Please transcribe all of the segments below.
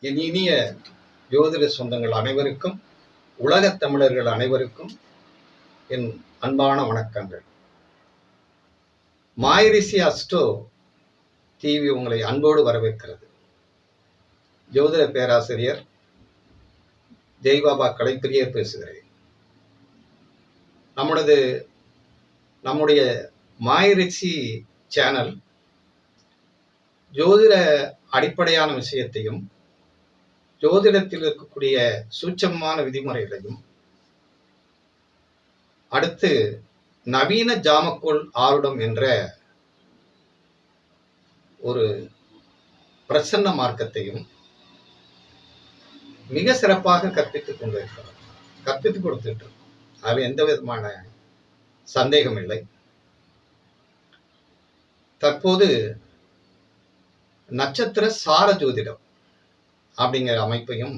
என் இனிய ஜோதிட சொந்தங்கள் அனைவருக்கும் உலகத் தமிழர்கள் அனைவருக்கும் என் அன்பான வணக்கங்கள். மாயரிசி அஸ்டோ டிவி உங்களை அன்போடு வரவேற்கிறது. ஜோதிட பேராசிரியர் ஜெய்பாபா கலைப்பிரியர் பேசுகிறேன். நம்மளது நம்முடைய மாயரிசி சேனல் ஜோதிட அடிப்படையான விஷயத்தையும் ஜோதிடத்தில் இருக்கக்கூடிய சூட்சமான விதிமுறைகளையும் அடுத்து நவீன ஜாமக்கோள் ஆருடம் என்ற ஒரு பிரசன்ன மார்க்கத்தையும் மிக சிறப்பாக கற்பித்துக் கொண்டிருக்கிறோம் கற்பித்துக் கொடுத்துட்டு அதில் எந்த விதமான சந்தேகம் இல்லை. தற்போது நட்சத்திர சார ஜோதிடம். அப்படிங்கிற அமைப்பையும்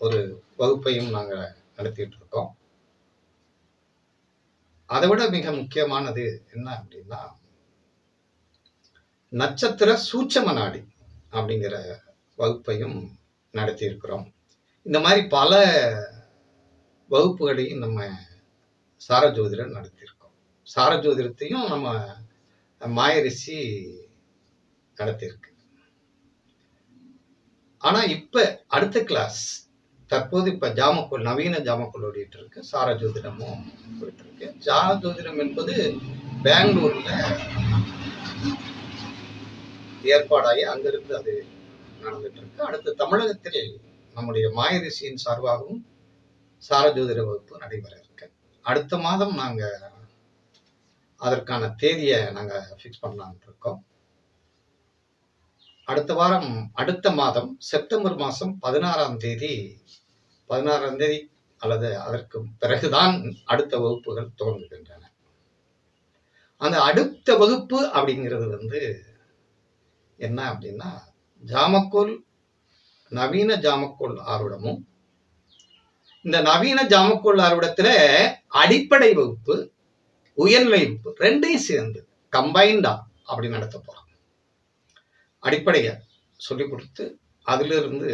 ஒரு வகுப்பையும் நாங்கள் நடத்திட்டு இருக்கோம். அதை விட மிக முக்கியமானது என்ன அப்படின்னா நட்சத்திர சூட்சம நாடி அப்படிங்கிற வகுப்பையும் நடத்தியிருக்கிறோம் இந்த மாதிரி பல வகுப்புகளையும் நம்ம சார ஜோதிடம் நடத்தியிருக்கோம் சார ஜோதிடத்தையும் நம்ம மாயரிசி நடத்தியிருக்கு ஆனால் இப்போ அடுத்த கிளாஸ் தற்போது இப்போ ஜாமக்கோல் நவீன ஜாமக்கோல் ஓடிட்டு இருக்கு. சார ஜோதிடமும் போயிட்டு இருக்கு. சார ஜோதிடம் என்பது பெங்களூரில் ஏற்பாடாகி அங்கிருந்து அது நடந்துட்டு இருக்கு. அடுத்து தமிழகத்தில் நம்முடைய மாயரிசியின் சார்பாகவும் சார ஜோதிட வகுப்பு நடைபெற இருக்கு. அடுத்த மாதம் நாங்கள் அதற்கான தேதியை நாங்கள் ஃபிக்ஸ் பண்ணலாம்னு இருக்கோம். அடுத்த வாரம் அடுத்த மாதம் செப்டம்பர் மாதம் பதினாறாம் தேதி பதினாறாம் தேதி அல்லது அதற்கு பிறகுதான் அடுத்த வகுப்புகள் துவங்குகின்றன. அந்த அடுத்த வகுப்பு அப்படிங்கிறது வந்து என்ன அப்படின்னா ஜாமக்கோல் நவீன ஜாமக்கோல் ஆர்வடமும் இந்த நவீன ஜாமக்கோல் ஆர்வடத்துல அடிப்படை வகுப்பு உயர்நிலை வகுப்பு ரெண்டையும் சேர்ந்து கம்பைண்டா அப்படி நடத்த போறோம். அடிப்படையை சொல்லி கொடுத்து அதிலிருந்து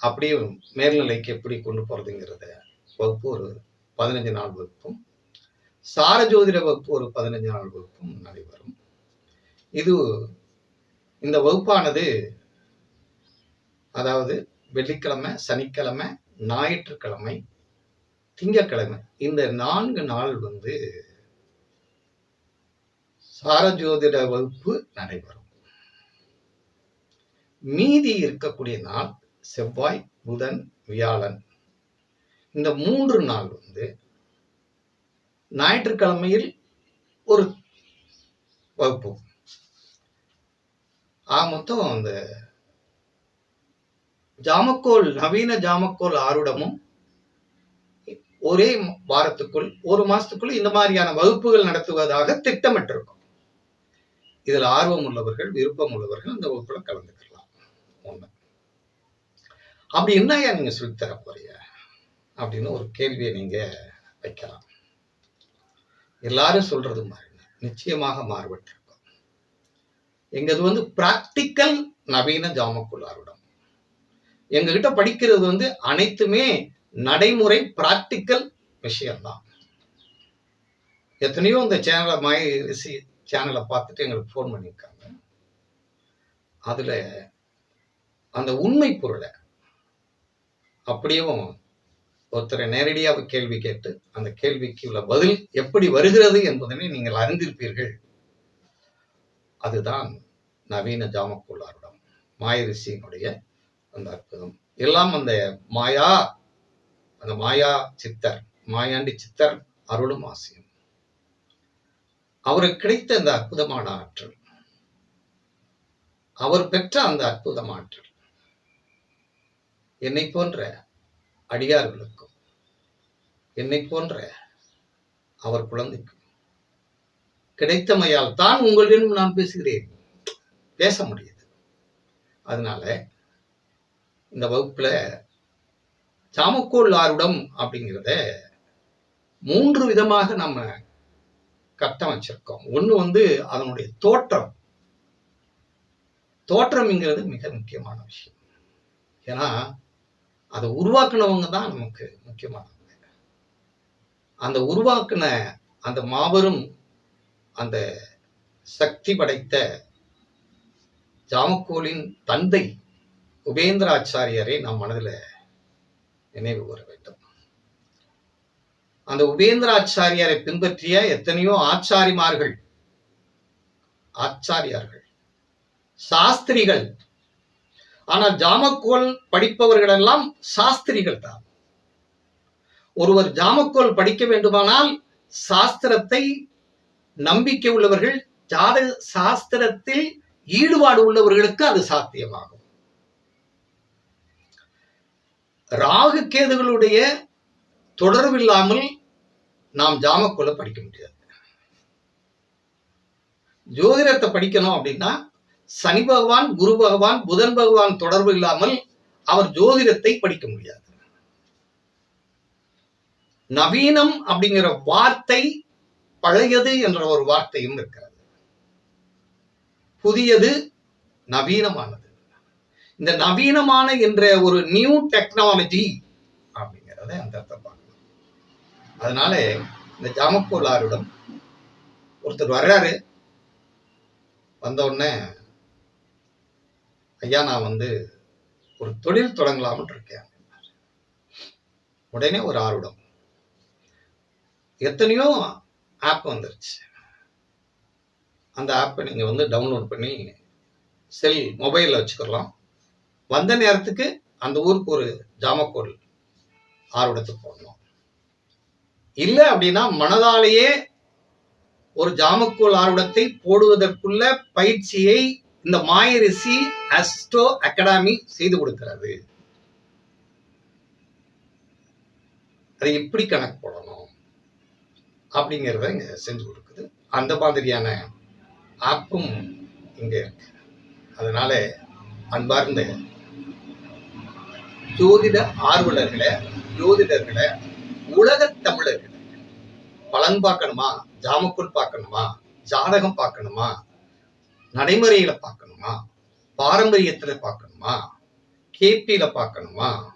அப்படியே மேல்நிலைக்கு எப்படி கொண்டு போகிறதுங்கிறத வகுப்பு ஒரு பதினஞ்சு நாள் வகுப்பும் சார ஜோதிட வகுப்பு ஒரு பதினஞ்சு நாள் வகுப்பும் நடைபெறும் இது இந்த வகுப்பானது அதாவது வெள்ளிக்கிழமை சனிக்கிழமை ஞாயிற்றுக்கிழமை திங்கக்கிழமை இந்த நான்கு நாள் வந்து சாரஜோதிட வகுப்பு நடைபெறும். மீதி இருக்கக்கூடிய நாள் செவ்வாய் புதன் வியாழன். இந்த மூன்று நாள் வந்து ஞாயிற்றுக்கிழமையில் ஒரு வகுப்பு. ஆ மொத்தம் அந்த ஜாமக்கோல் நவீன ஜாமக்கோல் ஆருடமும் ஒரே வாரத்துக்குள் ஒரு மாசத்துக்குள் இந்த மாதிரியான வகுப்புகள் நடத்துவதாக திட்டமிட்டிருக்கும். இதில் ஆர்வம் உள்ளவர்கள் விருப்பம் உள்ளவர்கள் இந்த வகுப்புல கலந்துக்கலாம். ஒண்ணு அப்படி என்னையா நீங்க சொல்லித்தர போறீங்க அப்படின்னு ஒரு கேள்வியை நீங்க வைக்கலாம். எல்லாரும் சொல்றது மாதிரி நிச்சயமாக மாறுபட்டிருக்கும். எங்கது வந்து பிராக்டிக்கல் நவீன ஜாமக்குள்ளாரிடம் எங்ககிட்ட படிக்கிறது வந்து அனைத்துமே நடைமுறை பிராக்டிக்கல் விஷயம்தான். எத்தனையோ இந்த சேனலை மாய சேனலை பார்த்துட்டு எங்களுக்கு ஃபோன் பண்ணியிருக்காங்க. அதுல அந்த உண்மை பொருளை அப்படியும் ஒருத்தரை நேரடியாக கேள்வி கேட்டு அந்த கேள்விக்கு உள்ள பதில் எப்படி வருகிறது என்பதனை நீங்கள் அறிந்திருப்பீர்கள். அதுதான் நவீன ஜாமக்குள்ளாருடம் மாயரிசியினுடைய அந்த அற்புதம். எல்லாம் அந்த மாயா அந்த மாயா சித்தர் மாயாண்டி சித்தர் அருளும் ஆசியம். அவருக்கு கிடைத்த அந்த அற்புதமான ஆற்றல் அவர் பெற்ற அந்த அற்புதமான ஆற்றல் என்னை போன்ற அடியார்களுக்கும் என்னை போன்ற அவர் குழந்தைக்கும் கிடைத்தமையால் தான் உங்களிடம் நான் பேசுகிறேன். பேச முடியுது. அதனால இந்த வகுப்புல சாமக்கோள் ஆருடம் அப்படிங்கிறத மூன்று விதமாக நம்ம கட்டமைச்சிருக்கோம். ஒண்ணு வந்து அதனுடைய தோற்றம். தோற்றம்ங்கிறது மிக முக்கியமான விஷயம். ஏன்னா அதை உருவாக்குனவங்க தான் நமக்கு முக்கியமானவங்க. அந்த உருவாக்குன அந்த மாபெரும் அந்த சக்தி படைத்த ஜாமக்கோலின் தந்தை உபேந்திராச்சாரியரை நம் மனதில் நினைவு கூற வேண்டும். அந்த உபேந்திராச்சாரியாரை பின்பற்றிய எத்தனையோ ஆச்சாரிமார்கள் ஆச்சாரியார்கள் சாஸ்திரிகள் ஆனால் ஜாமக்கோல் படிப்பவர்கள் எல்லாம் சாஸ்திரிகள் தான். ஒருவர் ஜாமக்கோல் படிக்க வேண்டுமானால் சாஸ்திரத்தை நம்பிக்கை உள்ளவர்கள் ஜாத சாஸ்திரத்தில் ஈடுபாடு உள்ளவர்களுக்கு அது சாத்தியமாகும். ராகு கேதுகளுடைய தொடர்பில்லாமல் நாம் ஜாமக்கோலை படிக்க முடியாது. ஜோதிடத்தை படிக்கணும் அப்படின்னா சனி பகவான் குரு பகவான் புதன் பகவான் தொடர்பு இல்லாமல் அவர் ஜோதிடத்தை படிக்க முடியாது. நவீனம் அப்படிங்கிற வார்த்தை பழையது என்ற ஒரு வார்த்தையும் இருக்கிறது. புதியது நவீனமானது. இந்த நவீனமான என்ற ஒரு நியூ டெக்னாலஜி அப்படிங்கிறத அந்த அர்த்தம் பார்க்கணும். அதனால இந்த ஜாமக்கோலாரிடம் ஒருத்தர் வர்றாரு. வந்த உடனே ஐயா நான் வந்து ஒரு தொழில் தொடங்கலாம்னு இருக்கேன் உடனே ஒரு ஆர்வம். எத்தனையோ ஆப் வந்துருச்சு. அந்த ஆப்பை நீங்கள் வந்து டவுன்லோட் பண்ணி செல் மொபைலில் வச்சுக்கலாம் வந்த நேரத்துக்கு அந்த ஊருக்கு ஒரு ஜாமக்கோல் ஆர்வடத்துக்கு போடணும் இல்லை அப்படின்னா மனதாலேயே ஒரு ஜாமக்கோல் ஆர்வடத்தை போடுவதற்குள்ள பயிற்சியை இந்த மாயரிசி அஸ்டோ அகாடமி செய்து கொடுக்கிறது. அதை எப்படி கணக்கு போடணும் அப்படிங்கிறத இங்கே செஞ்சு கொடுக்குது. அந்த மாதிரியான ஆப்பும் இங்கே இருக்கு. அதனால அன்பார்ந்த ஜோதிட ஆர்வலர்களை ஜோதிடர்களை உலகத் தமிழர்களை பலன் பார்க்கணுமா? ஜாமக்குள் பார்க்கணுமா? ஜாதகம் பார்க்கணுமா? நடைமுறையில பார்க்கணுமா? பாரம்பரியத்துல பார்க்கணுமா? கேபியில பார்க்கணுமா?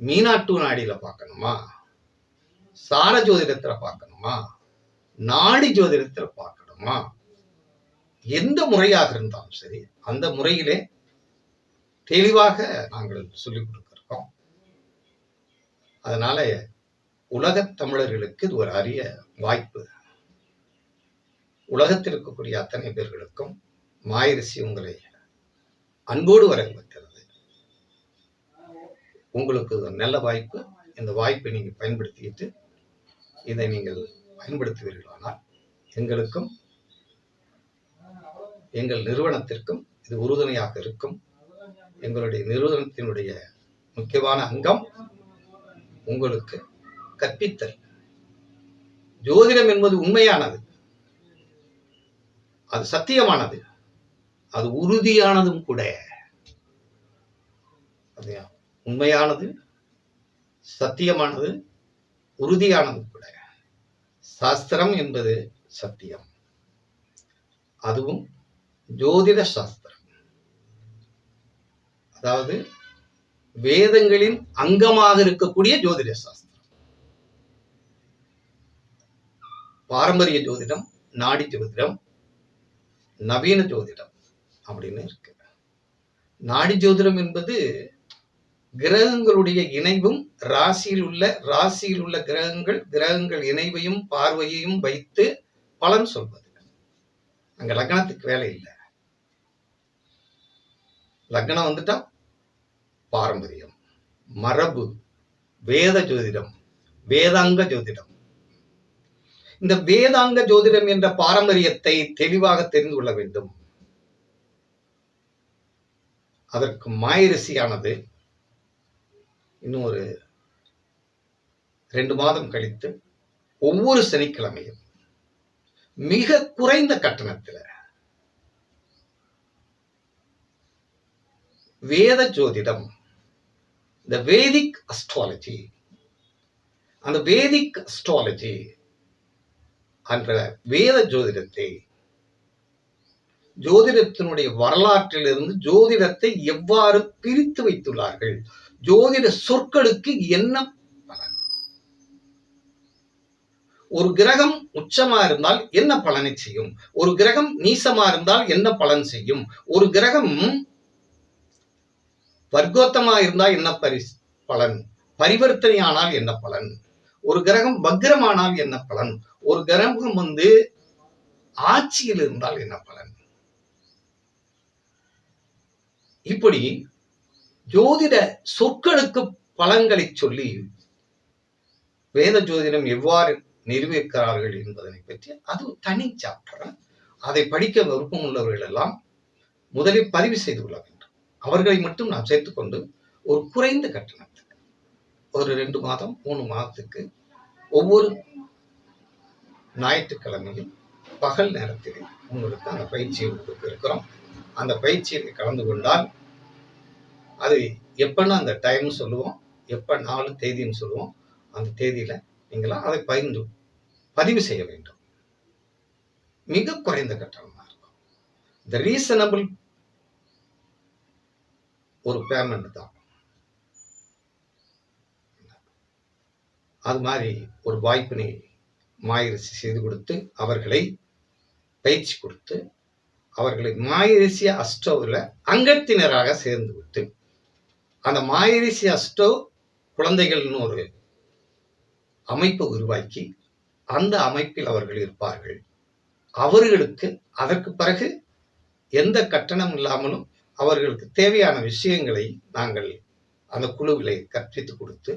மீனாட்டு நாடியில பார்க்கணுமா? சார ஜோதிடத்துல பார்க்கணுமா? நாடி ஜோதிடத்துல பார்க்கணுமா? எந்த முறையாக இருந்தாலும் சரி அந்த முறையிலே தெளிவாக நாங்கள் சொல்லிக் கொடுக்கிறோம் அதனால உலகத் தமிழர்களுக்கு இது ஒரு அரிய வாய்ப்பு. உலகத்தில் இருக்கக்கூடிய அத்தனை பேர்களுக்கும் மாயரிசி உங்களை அன்போடு வரவேற்கிறது உங்களுக்கு நல்ல வாய்ப்பு. இந்த வாய்ப்பை நீங்கள் பயன்படுத்திக்கிட்டு இதை நீங்கள் பயன்படுத்துவீர்களானால் எங்களுக்கும் எங்கள் நிறுவனத்திற்கும் இது உறுதுணையாக இருக்கும். எங்களுடைய நிறுவனத்தினுடைய முக்கியமான அங்கம் உங்களுக்கு கற்பித்தல். ஜோதிடம் என்பது உண்மையானது. அது சத்தியமானது. அது உறுதியானதும் கூட. அது உண்மையானது சத்தியமானது உறுதியானதும் கூட. சாஸ்திரம் என்பது சத்தியம். அதுவும் ஜோதிட சாஸ்திரம். அதாவது வேதங்களின் அங்கமாக இருக்கக்கூடிய ஜோதிட சாஸ்திரம். பாரம்பரிய ஜோதிடம் நாடி ஜோதிடம் நவீன ஜோதிடம் அப்படின்னு இருக்கு. நாடி ஜோதிடம் என்பது கிரகங்களுடைய இணைவும் ராசியில் உள்ள ராசியில் உள்ள கிரகங்கள் கிரகங்கள் இணைவையும் பார்வையையும் வைத்து பலன் சொல்வது. அங்க லக்னத்துக்கு வேலை இல்லை. லக்னம் வந்துட்டா பாரம்பரியம். மரபு வேத ஜோதிடம் வேதாங்க ஜோதிடம். இந்த வேதாங்க ஜோதிடம் என்ற பாரம்பரியத்தை தெளிவாக தெரிந்து கொள்ள வேண்டும். அதற்கு மாயரிசியானது இன்னும் ஒரு ரெண்டு மாதம் கழித்து ஒவ்வொரு சனிக்கிழமையும் மிக குறைந்த கட்டணத்தில் வேத ஜோதிடம் இந்த வேதிக் அஸ்ட்ராலஜி அந்த வேதிக் அஸ்ட்ராலஜி என்ற வேத ஜோதிடத்தை ஜோதிடத்தினுடைய வரலாற்றிலிருந்து ஜோதிடத்தை எவ்வாறு பிரித்து வைத்துள்ளார்கள்? ஜோதிட சொற்களுக்கு என்ன பலன்? ஒரு கிரகம் உச்சமா இருந்தால் என்ன பலனை செய்யும்? ஒரு கிரகம் நீசமா இருந்தால் என்ன பலன் செய்யும்? ஒரு கிரகம் வர்க்கோத்தமா இருந்தால் என்ன பரி பலன்? பரிவர்த்தனை ஆனால் என்ன பலன்? ஒரு கிரகம் வக்ரமானால் என்ன பலன்? ஒரு கிரகம் வந்து ஆட்சியில் இருந்தால் என்ன பலன்? இப்படி ஜோதிட சொற்களுக்கு பலன்களை சொல்லி வேத ஜோதிடம் எவ்வாறு நிரூபிக்கிறார்கள் என்பதனை பற்றி அது தனி சாப்டர் அதை படிக்க விருப்பம் உள்ளவர்கள் எல்லாம் முதலில் பதிவு செய்து கொள்ள வேண்டும். அவர்களை மட்டும் நாம் சேர்த்துக்கொண்டு ஒரு குறைந்த கட்டணத்தில் ஒரு ரெண்டு மாதம் மூணு மாதத்துக்கு ஒவ்வொரு ஞாயிற்றுக்கிழமையும் பகல் நேரத்தில் உங்களுக்கு அந்த பயிற்சியை கொடுக்க இருக்கிறோம் அந்த பயிற்சியில் கலந்து கொண்டால் அது எப்போன்னு அந்த டைம் சொல்லுவோம் எப்போ நாலு தேதின்னு சொல்லுவோம். அந்த தேதியில் நீங்களாம் அதை பகிர்ந்து பதிவு செய்ய வேண்டும். மிக குறைந்த கட்டணமாக இருக்கும். இந்த ரீசனபிள் ஒரு பேமெண்ட் தான். அது மாதிரி ஒரு வாய்ப்பினை மாயரிசி செய்து கொடுத்து அவர்களை பயிற்சி கொடுத்து அவர்களை மாயரிசி அஸ்டோவில் அங்கத்தினராக சேர்ந்து விட்டு அந்த மாயரிசி அஸ்டோ குழந்தைகள்னு ஒரு அமைப்பை உருவாக்கி அந்த அமைப்பில் அவர்கள் இருப்பார்கள். அவர்களுக்கு அதற்கு பிறகு எந்த கட்டணம் இல்லாமலும் அவர்களுக்கு தேவையான விஷயங்களை நாங்கள் அந்த குழுவிலே கற்பித்து கொடுத்து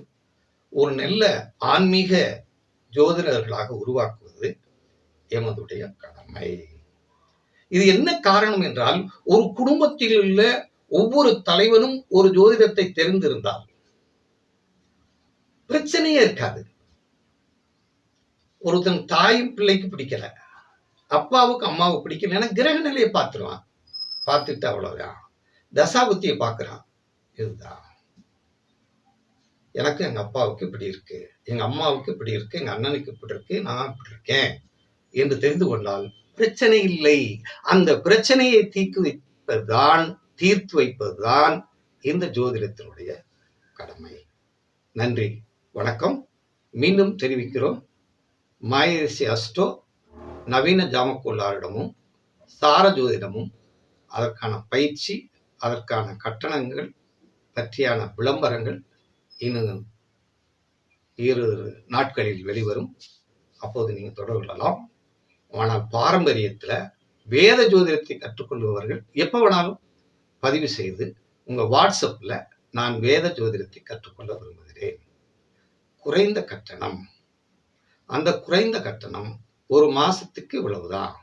ஒரு நல்ல ஆன்மீக ஜோதிடர்களாக உருவாக்குவது எமதுடைய கடமை. இது என்ன காரணம் என்றால் ஒரு குடும்பத்தில் உள்ள ஒவ்வொரு தலைவனும் ஒரு ஜோதிடத்தை தெரிந்திருந்தால் பிரச்சனையே இருக்காது. ஒருத்தன் தாயும் பிள்ளைக்கு பிடிக்கல அப்பாவுக்கு அம்மாவுக்கு பிடிக்கல கிரக நிலையை பார்த்துருவான். பார்த்துட்டு அவ்வளவுதான். தசாபுத்தியை பார்க்கிறான். இதுதான். எனக்கு எங்கள் அப்பாவுக்கு இப்படி இருக்கு. எங்கள் அம்மாவுக்கு இப்படி இருக்கு. எங்கள் அண்ணனுக்கு இப்படி இருக்கு. நான் இப்படி இருக்கேன் என்று தெரிந்து கொண்டால் பிரச்சனை இல்லை. அந்த பிரச்சனையை தீர்த்து வைப்பதுதான் தீர்த்து வைப்பதுதான் இந்த ஜோதிடத்தினுடைய கடமை. நன்றி. வணக்கம். மீண்டும் தெரிவிக்கிறோம். மாயரிசி அஸ்டோ நவீன ஜாமக்கோளாரிடமும் சார ஜோதிடமும் அதற்கான பயிற்சி அதற்கான கட்டணங்கள் பற்றியான விளம்பரங்கள் இன்னும் இரு நாட்களில் வெளிவரும். அப்போது நீங்கள் தொடர்பு கொள்ளலாம். ஆனால் பாரம்பரியத்தில் வேத ஜோதிடத்தை கற்றுக்கொள்பவர்கள் எப்போ வேணாலும் பதிவு செய்து உங்கள் வாட்ஸ்அப்பில் நான் வேத ஜோதிடத்தை கற்றுக்கொள்ள விரும்புகிறேன். குறைந்த கட்டணம். அந்த குறைந்த கட்டணம் ஒரு மாதத்துக்கு இவ்வளவுதான்.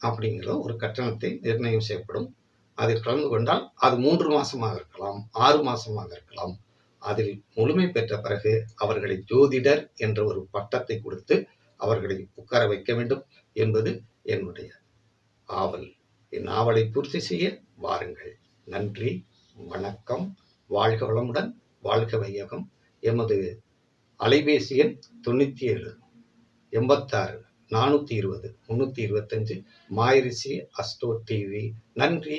அப்படிங்கிற ஒரு கட்டணத்தை நிர்ணயம் செய்யப்படும். அதில் கலந்து கொண்டால் அது மூன்று மாசமாக இருக்கலாம் ஆறு மாசமாக இருக்கலாம். அதில் முழுமை பெற்ற பிறகு அவர்களை ஜோதிடர் என்ற ஒரு பட்டத்தை கொடுத்து அவர்களை உட்கார வைக்க வேண்டும் என்பது என்னுடைய ஆவல். என் ஆவலை பூர்த்தி செய்ய வாருங்கள். நன்றி வணக்கம் வாழ்க வளமுடன் வாழ்க வையகம். எமது அலைபேசி எண் தொண்ணூற்றி ஏழு எண்பத்தாறு நானூற்றி இருபது முந்நூற்றி இருபத்தஞ்சு மாயரிசி அஸ்டோ டிவி. நன்றி.